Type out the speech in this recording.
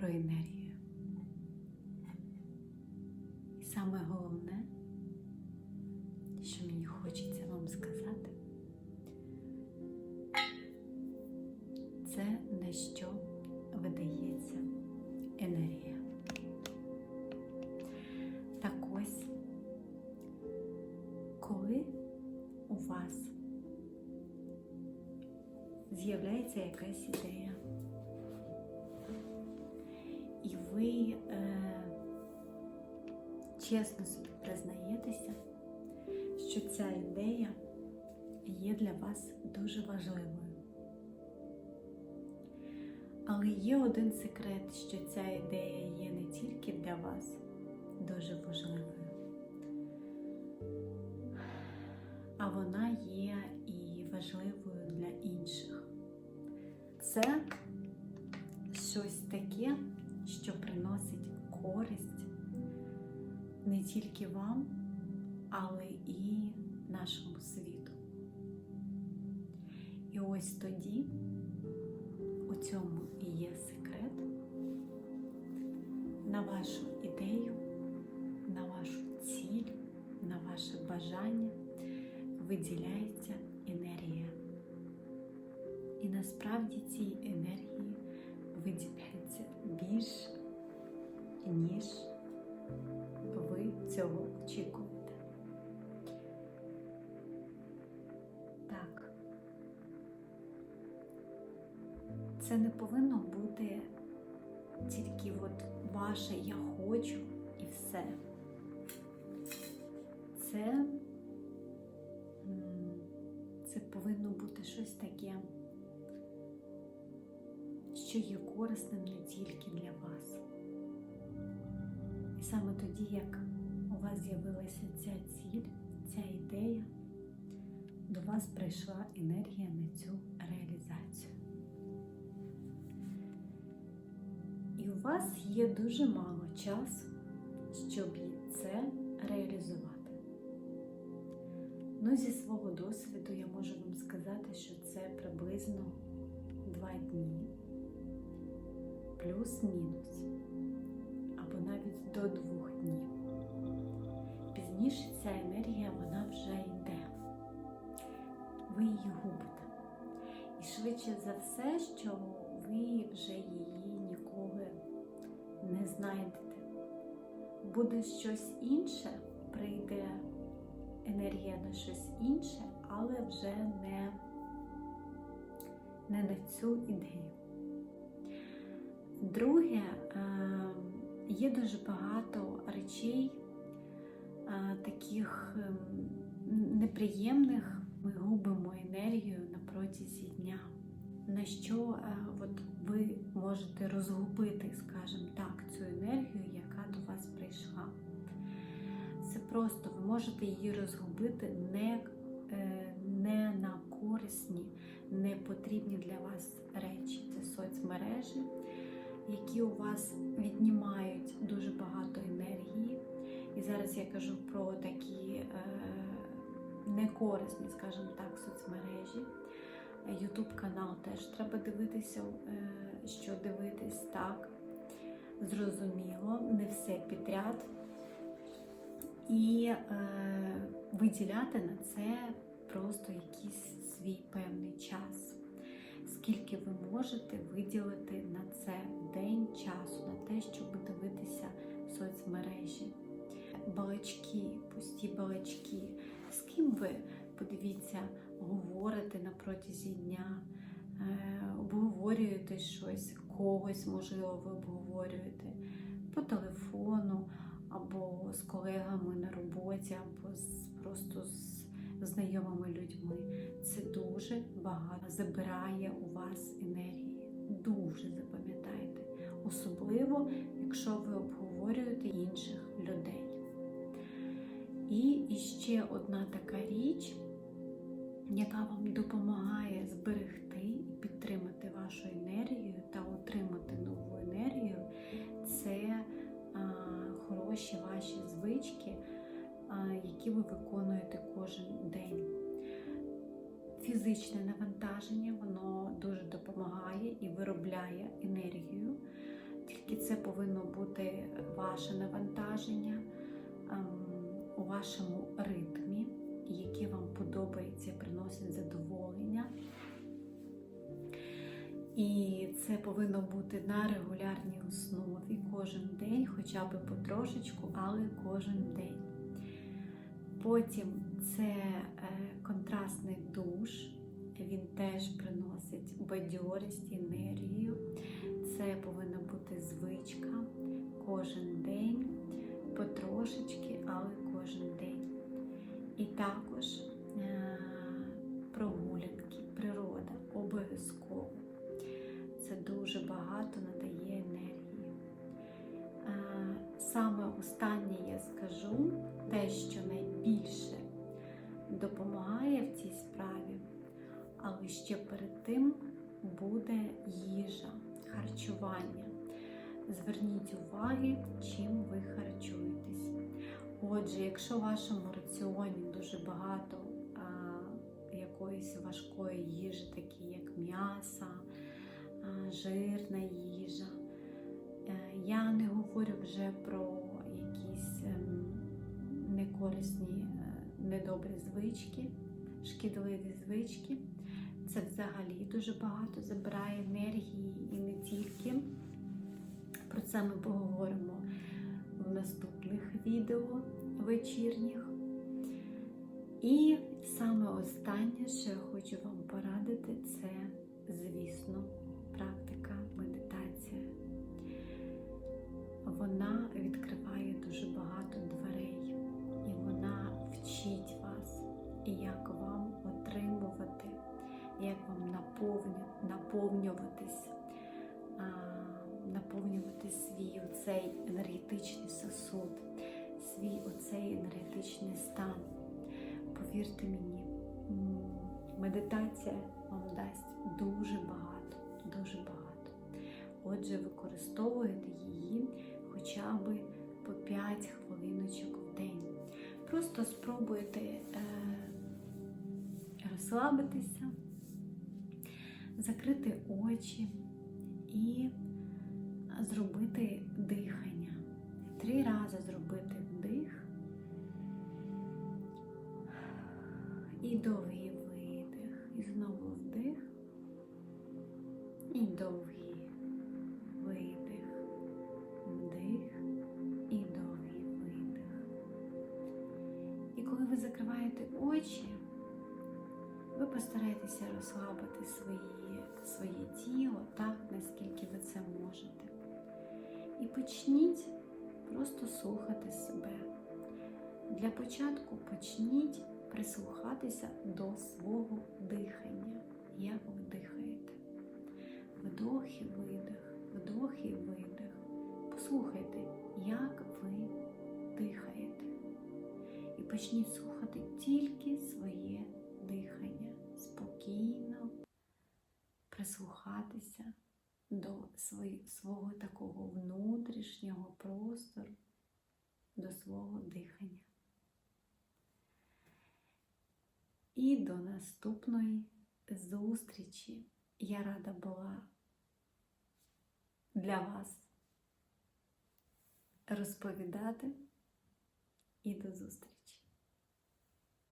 про енергію. І саме головне, що мені хочеться вам сказати, це на що видається енергія. Так ось, коли у вас з'являється якась ідея. Ви е, чесно собі признаєтеся, що ця ідея є для вас дуже важливою. Але є один секрет, що ця ідея є не тільки для вас дуже важливою, а вона є і важливою для інших. Це щось таке, що приносить користь не тільки вам, але і нашому світу. І ось тоді у цьому і є секрет на вашу ідею, на вашу ціль, на ваше бажання виділяється енергія. І насправді цій енергії виділяється більше, ніж ви цього очікуєте. Так. Це не повинно бути тільки от ваше я хочу і все. Це, це повинно бути щось таке, що є корисним не тільки для вас. І саме тоді, як у вас з'явилася ця ціль, ця ідея, до вас прийшла енергія на цю реалізацію. І у вас є дуже мало часу, щоб це реалізувати. Ну, зі свого досвіду я можу вам сказати, що це приблизно два дні, плюс-мінус, або навіть до двох днів. Пізніше ця енергія вона вже йде. Ви її губите. І швидше за все, що ви вже її ніколи не знайдете. Буде щось інше, прийде енергія на щось інше, але вже не, не на цю ідею. Друге, е, є дуже багато речей, е, таких ем, неприємних, ми губимо енергію на протязі дня. На що е, от ви можете розгубити, скажімо так, цю енергію, яка до вас прийшла. Це просто ви можете її розгубити не, не на корисні, не потрібні для вас речі. Це соцмережі, які у вас віднімають дуже багато енергії. І зараз я кажу про такі е, некорисні, скажімо так, соцмережі. Ютуб канал теж треба дивитися, е, що дивитись так. Зрозуміло, не все підряд. І е, виділяти на це просто якийсь свій певний час. Скільки ви можете виділити на це день часу, на те, щоб дивитися соцмережі, балачки, пусті балачки. З ким ви, подивіться, говорите на протязі дня, е, обговорюєте щось, когось, можливо, ви обговорюєте по телефону, або з колегами на роботі, або просто з знайомими людьми. Це дуже багато забирає у вас енергії. Дуже запам'ятайте. Особливо, якщо ви обговорюєте інших людей. І ще одна така річ, яка вам допомагає зберегти і підтримати вашу енергію та отримати нову енергію, це а, хороші ваші звички, а, які ви виконуєте кожен. Фізичне навантаження, воно дуже допомагає і виробляє енергію. Тільки це повинно бути ваше навантаження ем, у вашому ритмі, яке вам подобається, приносить задоволення. І це повинно бути на регулярній основі кожен день, хоча б потрошечку, але кожен день. Потім це е, контрастний душ, він теж приносить бадьорість, енергію. Це повинна бути звичка кожен день, потрошечки, але кожен день. І також е, прогулянки, природа обов'язково. Це дуже багато надає енергії. Е, Саме останнє я скажу, те, що найбільше допомагає в цій справі, але ще перед тим буде їжа, харчування. Зверніть уваги, чим ви харчуєтесь. Отже, якщо в вашому раціоні дуже багато а, якоїсь важкої їжі, такі як м'ясо, а, жирна їжа, е, я не говорю вже про якісь ем, некорисні, е, недобрі звички, шкідливі звички. Це взагалі дуже багато забирає енергії і не тільки. Про це ми поговоримо в наступних відео вечірніх. І саме останнє, що я хочу вам порадити, це, звісно, практика медитація. Вона наповнюватись, наповнювати свій оцей енергетичний сосуд, свій оцей енергетичний стан. Повірте мені, медитація вам дасть дуже багато, дуже багато. Отже, використовуйте її хоча б по 5 хвилиночок в день. Просто спробуйте е, розслабитися, закрити очі і зробити дихання. Три рази зробити вдих і довгий видих. І знову вдих і довгий видих. Вдих постарайтеся розслабити свої, своє тіло так, наскільки ви це можете. І почніть просто слухати себе. Для початку почніть прислухатися до свого дихання. Як ви дихаєте? Вдох і видих, вдох і видих. Послухайте, як ви дихаєте. І почніть слухати тільки своє дихання. Спокійно прислухатися до свого такого внутрішнього простору, до свого дихання. І до наступної зустрічі. Я рада була для вас розповідати і до зустрічі!